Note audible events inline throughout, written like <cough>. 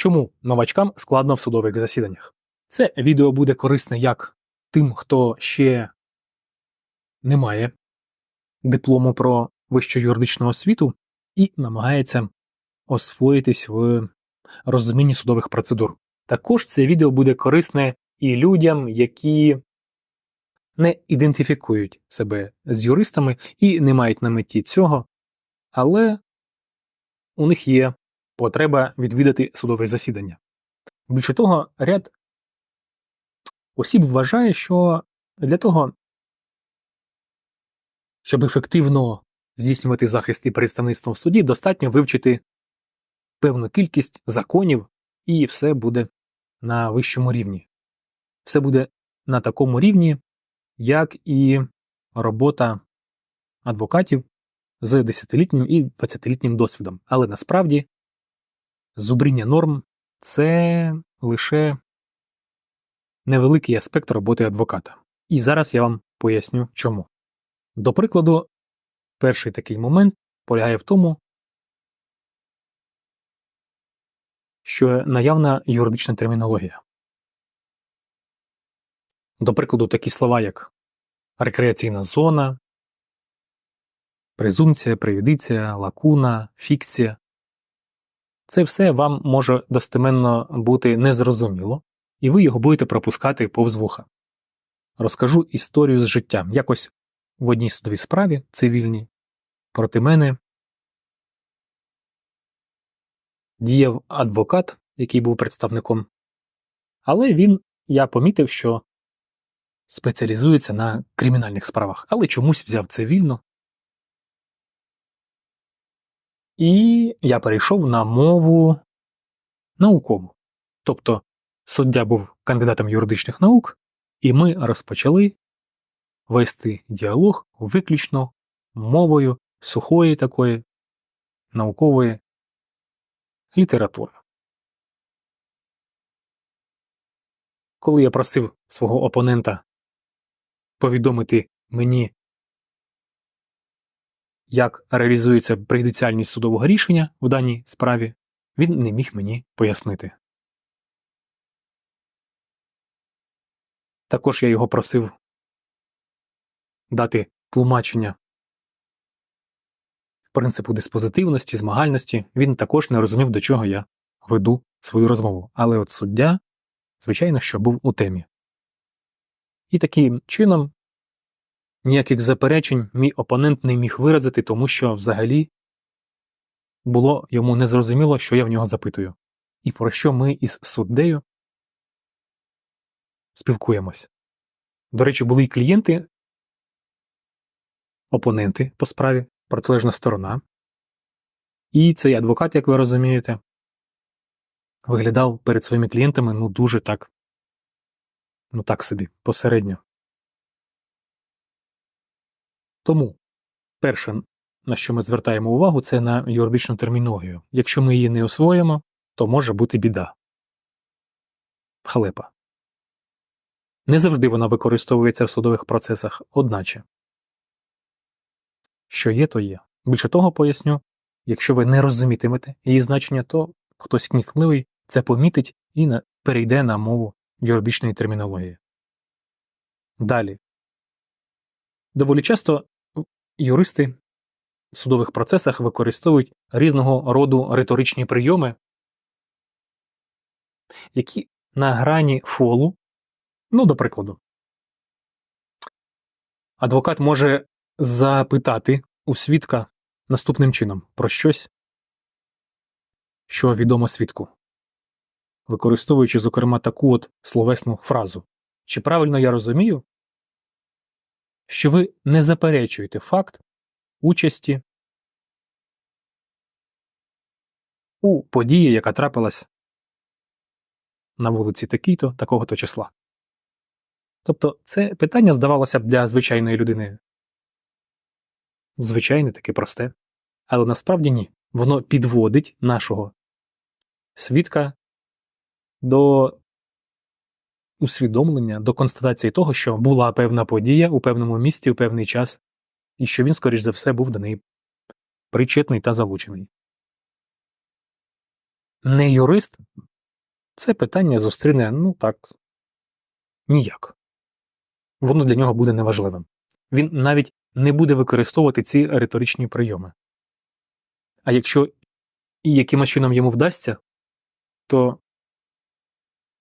Чому новачкам складно в судових засіданнях? Це відео буде корисне як тим, хто ще не має диплому про вищу юридичну освіту і намагається освоїтись в розумінні судових процедур. Також це відео буде корисне і людям, які не ідентифікують себе з юристами і не мають на меті цього, але у них є потреба відвідати судове засідання. Більше того, ряд осіб вважає, що для того, щоб ефективно здійснювати захист і представництво в суді, достатньо вивчити певну кількість законів, і все буде на вищому рівні. Все буде на такому рівні, як і робота адвокатів з 10-літнім і 20-літнім досвідом. Але насправді зубріння норм це лише невеликий аспект роботи адвоката. І зараз я вам поясню чому. До прикладу, перший такий момент полягає в тому, що наявна юридична термінологія. До прикладу, такі слова, як рекреаційна зона, презумпція, преюдиція, лакуна, фікція. Це все вам може достеменно бути незрозуміло, і ви його будете пропускати повз вуха. Розкажу історію з життя. Якось в одній судовій справі цивільній проти мене діяв адвокат, який був представником, але він, я помітив, що спеціалізується на кримінальних справах, але чомусь взяв цивільно. І я перейшов на мову наукову. Тобто суддя був кандидатом юридичних наук, і ми розпочали вести діалог виключно мовою сухої такої наукової літератури. Коли я просив свого опонента повідомити мені, як реалізується преюдиціальність судового рішення в даній справі, він не міг мені пояснити. Також я його просив дати тлумачення принципу диспозитивності, змагальності, він також не розумів, до чого я веду свою розмову. Але от суддя, звичайно, що був у темі. І таким чином ніяких заперечень мій опонент не міг виразити, тому що взагалі було йому незрозуміло, що я в нього запитую, і про що ми із суддею спілкуємось. До речі, були й клієнти, опоненти по справі, протилежна сторона. І цей адвокат, як ви розумієте, виглядав перед своїми клієнтами ну дуже так, ну так собі, посередньо. Тому перше, на що ми звертаємо увагу, це на юридичну термінологію. Якщо ми її не освоїмо, то може бути біда. Халепа. Не завжди вона використовується в судових процесах, одначе. Що є, то є. Більше того поясню, якщо ви не розумітимете її значення, то хтось кнігливий це помітить і на, перейде на мову юридичної термінології. Далі. Доволі часто юристи в судових процесах використовують різного роду риторичні прийоми, які на грані фолу, ну, до прикладу, адвокат може запитати у свідка наступним чином про щось, що відомо свідку, використовуючи, зокрема, таку от словесну фразу. Чи правильно я розумію, що ви не заперечуєте факт участі у події, яка трапилась на вулиці такій-то, такого-то числа. Тобто це питання здавалося б для звичайної людини звичайне, таке просте, але насправді ні. Воно підводить нашого свідка до усвідомлення, до констатації того, що була певна подія у певному місці у певний час, і що він, скоріш за все, був до неї причетний та залучений. Не юрист це питання зустріне, ну так, ніяк. Воно для нього буде неважливим. Він навіть не буде використовувати ці риторичні прийоми. А якщо і якимось чином йому вдасться, то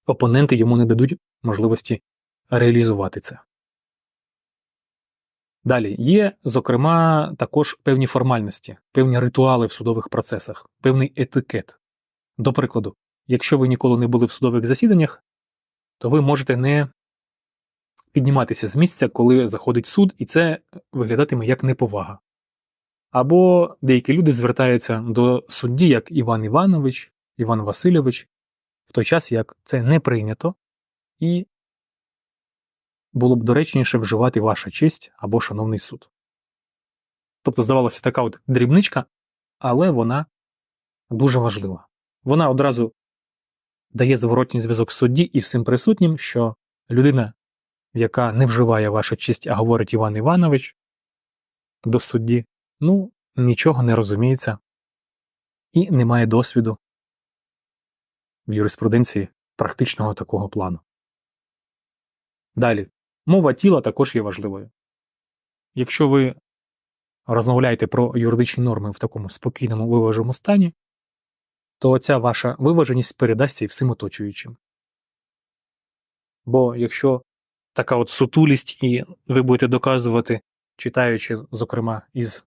опоненти йому не дадуть можливості реалізувати це. Далі є, зокрема, також певні формальності, певні ритуали в судових процесах, певний етикет. До прикладу, якщо ви ніколи не були в судових засіданнях, то ви можете не підніматися з місця, коли заходить суд, і це виглядатиме як неповага. Або деякі люди звертаються до судді як Іван Іванович, Іван Васильович, в той час як це не прийнято, і було б доречніше вживати ваша честь або шановний суд. Тобто, здавалося, така от дрібничка, але вона дуже важлива. Вона одразу дає зворотній зв'язок судді і всім присутнім, що людина, яка не вживає ваша честь, а говорить Іван Іванович до судді, ну, нічого не розуміється і не має досвіду в юриспруденції практичного такого плану. Далі, мова тіла також є важливою. Якщо ви розмовляєте про юридичні норми в такому спокійному виваженому стані, то ця ваша виваженість передасться і всім оточуючим. Бо якщо така от сутулість, і ви будете доказувати, читаючи, зокрема, із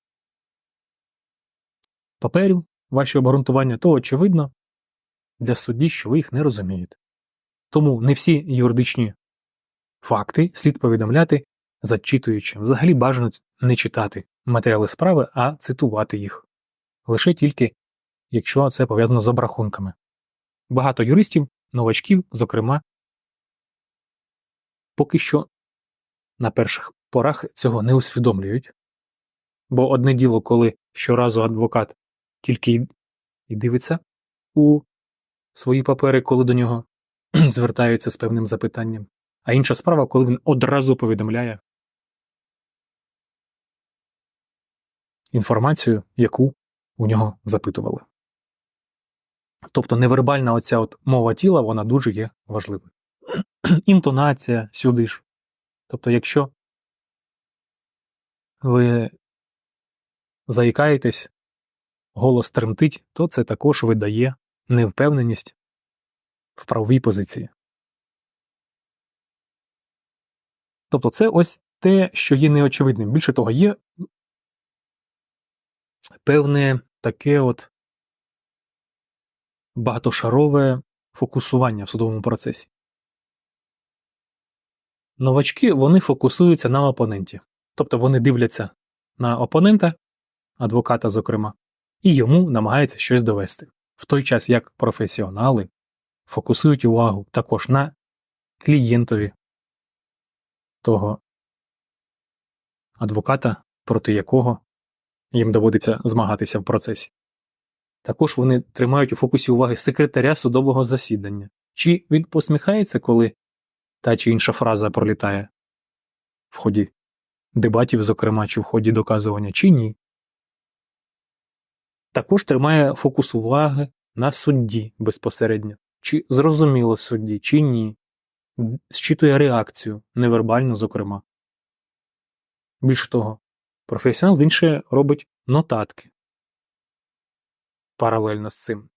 паперів ваші обґрунтування, то очевидно для судді, що ви їх не розумієте. Тому не всі юридичні факти слід повідомляти, зачитуючи. Взагалі бажано не читати матеріали справи, а цитувати їх. Лише тільки якщо це пов'язано з обрахунками. Багато юристів, новачків, зокрема, поки що на перших порах цього не усвідомлюють. Бо одне діло, коли щоразу адвокат тільки і дивиться у свої папери, коли до нього <clears throat> звертаються з певним запитанням, а інша справа, коли він одразу повідомляє інформацію, яку у нього запитували. Тобто невербальна оця от мова тіла, вона дуже є важливою. <clears throat> Інтонація сюди ж. Тобто, якщо ви заїкаєтесь, голос тремтить, то це також видає невпевненість в правовій позиції. Тобто, це ось те, що є неочевидним. Більше того, є певне таке от багатошарове фокусування в судовому процесі. Новачки вони фокусуються на опоненті. Тобто вони дивляться на опонента, адвоката, зокрема, і йому намагаються щось довести. В той час як професіонали фокусують увагу також на клієнтові того адвоката, проти якого їм доводиться змагатися в процесі. Також вони тримають у фокусі уваги секретаря судового засідання. Чи він посміхається, коли та чи інша фраза пролітає в ході дебатів, зокрема, чи в ході доказування, чи ні. Також тримає фокус уваги на судді безпосередньо, чи зрозуміло судді, чи ні, зчитує реакцію, невербальну, зокрема. Більше того, професіонал він ще робить нотатки паралельно з цим.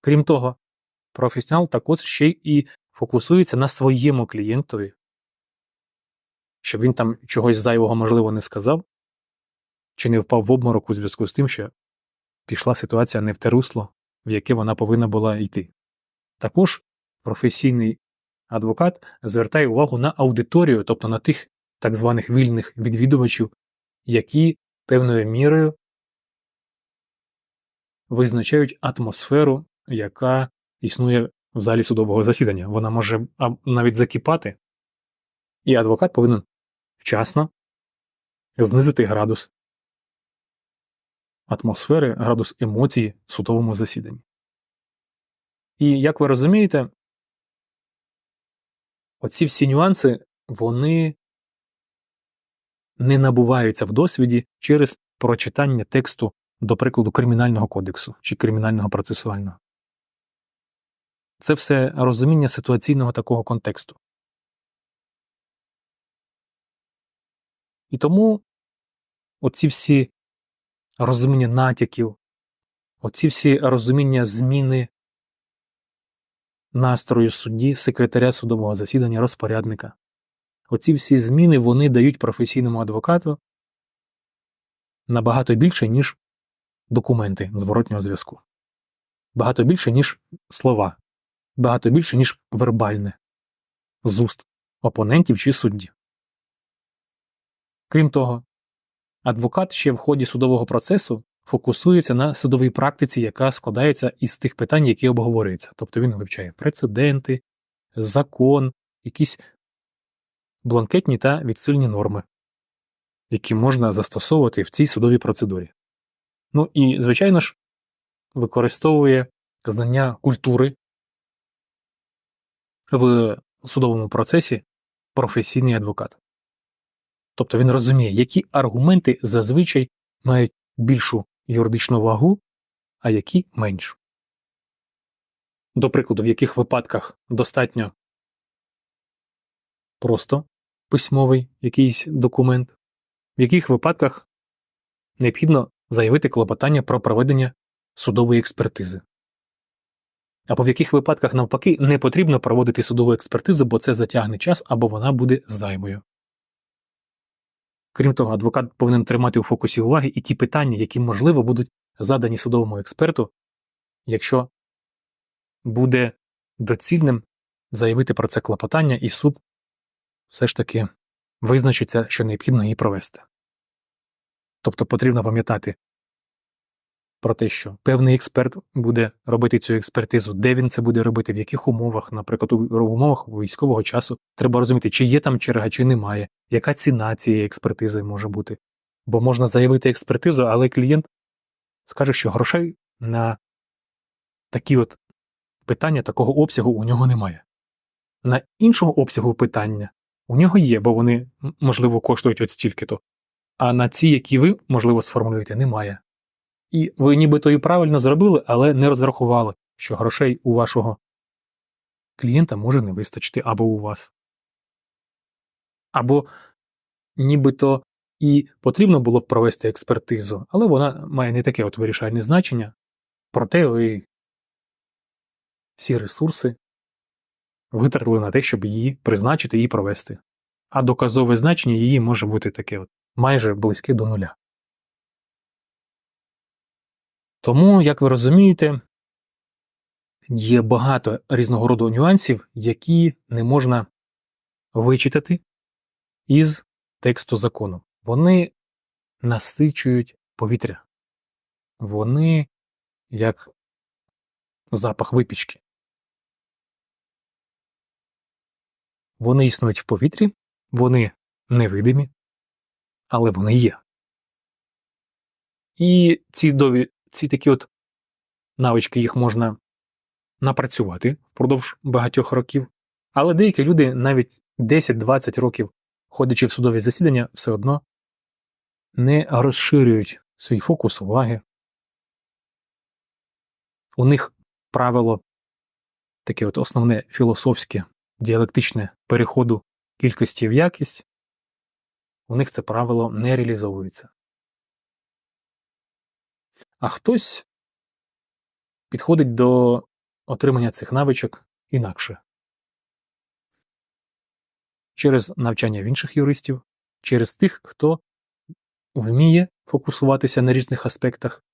Крім того, професіонал також ще і фокусується на своєму клієнтові, щоб він там чогось зайвого можливо не сказав, чи не впав в обморок у зв'язку з тим, що пішла ситуація не в те русло, в яке вона повинна була йти. Також професійний адвокат звертає увагу на аудиторію, тобто на тих так званих вільних відвідувачів, які певною мірою визначають атмосферу, яка існує в залі судового засідання. Вона може навіть закіпати, і адвокат повинен вчасно знизити градус атмосфери, градус емоцій в судовому засіданні. І як ви розумієте, оці всі нюанси, вони не набуваються в досвіді через прочитання тексту, до прикладу, Кримінального кодексу чи Кримінального процесуального. це все розуміння ситуаційного такого контексту. І тому оці всі розуміння натяків, оці всі розуміння зміни настрою судді, секретаря судового засідання, розпорядника. Оці всі зміни вони дають професійному адвокату набагато більше, ніж документи зворотнього зв'язку. Багато більше, ніж слова, багато більше, ніж вербальне з уст опонентів чи судді. Крім того, адвокат ще в ході судового процесу фокусується на судовій практиці, яка складається із тих питань, які обговорюються. Тобто він вивчає прецеденти, закон, якісь бланкетні та відсильні норми, які можна застосовувати в цій судовій процедурі. Ну і, звичайно ж, використовує знання культури в судовому процесі професійний адвокат. Тобто він розуміє, які аргументи зазвичай мають більшу юридичну вагу, а які меншу. До прикладу, в яких випадках достатньо просто письмовий якийсь документ, в яких випадках необхідно заявити клопотання про проведення судової експертизи. Або в яких випадках, навпаки, не потрібно проводити судову експертизу, бо це затягне час або вона буде займою. Крім того, адвокат повинен тримати у фокусі уваги і ті питання, які, можливо, будуть задані судовому експерту, якщо буде доцільним заявити про це клопотання, і суд все ж таки визначиться, що необхідно її провести. Тобто потрібно пам'ятати про те, що певний експерт буде робити цю експертизу, де він це буде робити, в яких умовах, наприклад, у умовах військового часу, треба розуміти, чи є там черга, чи немає, яка ціна цієї експертизи може бути. Бо можна заявити експертизу, але клієнт скаже, що грошей на такі от питання такого обсягу у нього немає. На іншого обсягу питання у нього є, бо вони, можливо, коштують от стільки-то. А на ці, які ви, можливо, сформулюєте, немає. І ви нібито і правильно зробили, але не розрахували, що грошей у вашого клієнта може не вистачити або у вас. Або нібито і потрібно було б провести експертизу, але вона має не таке от вирішальне значення, проте ви всі ресурси витратили на те, щоб її призначити і провести. А доказове значення її може бути таке от майже близьке до нуля. Тому, як ви розумієте, є багато різного роду нюансів, які не можна вичитати із тексту закону. Вони насичують повітря. Вони як запах випічки. Вони існують в повітрі, вони невидимі, але вони є. І ці ці такі от навички їх можна напрацювати впродовж багатьох років, але деякі люди навіть 10-20 років, ходячи в судові засідання, все одно не розширюють свій фокус уваги. У них правило таке от основне філософське, діалектичне переходу кількості в якість, у них це правило не реалізовується. А хтось підходить до отримання цих навичок інакше через навчання в інших юристів, через тих, хто вміє фокусуватися на різних аспектах,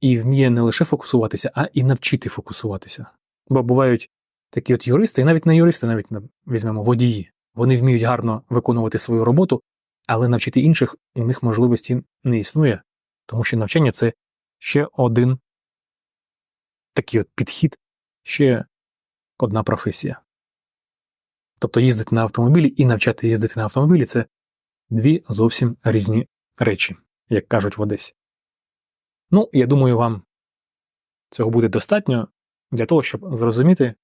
і вміє не лише фокусуватися, а і навчити фокусуватися. Бо бувають такі от юристи, і навіть не юристи, навіть візьмемо водії. Вони вміють гарно виконувати свою роботу, але навчити інших у них можливості не існує, тому що навчання це ще один такий от підхід, ще одна професія. Тобто їздити на автомобілі і навчати їздити на автомобілі це дві зовсім різні речі, як кажуть в Одесі. Ну, я думаю, вам цього буде достатньо для того, щоб зрозуміти,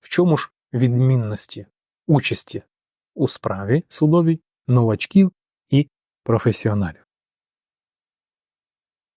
в чому ж відмінності участі у справі судовій новачків і професіоналів.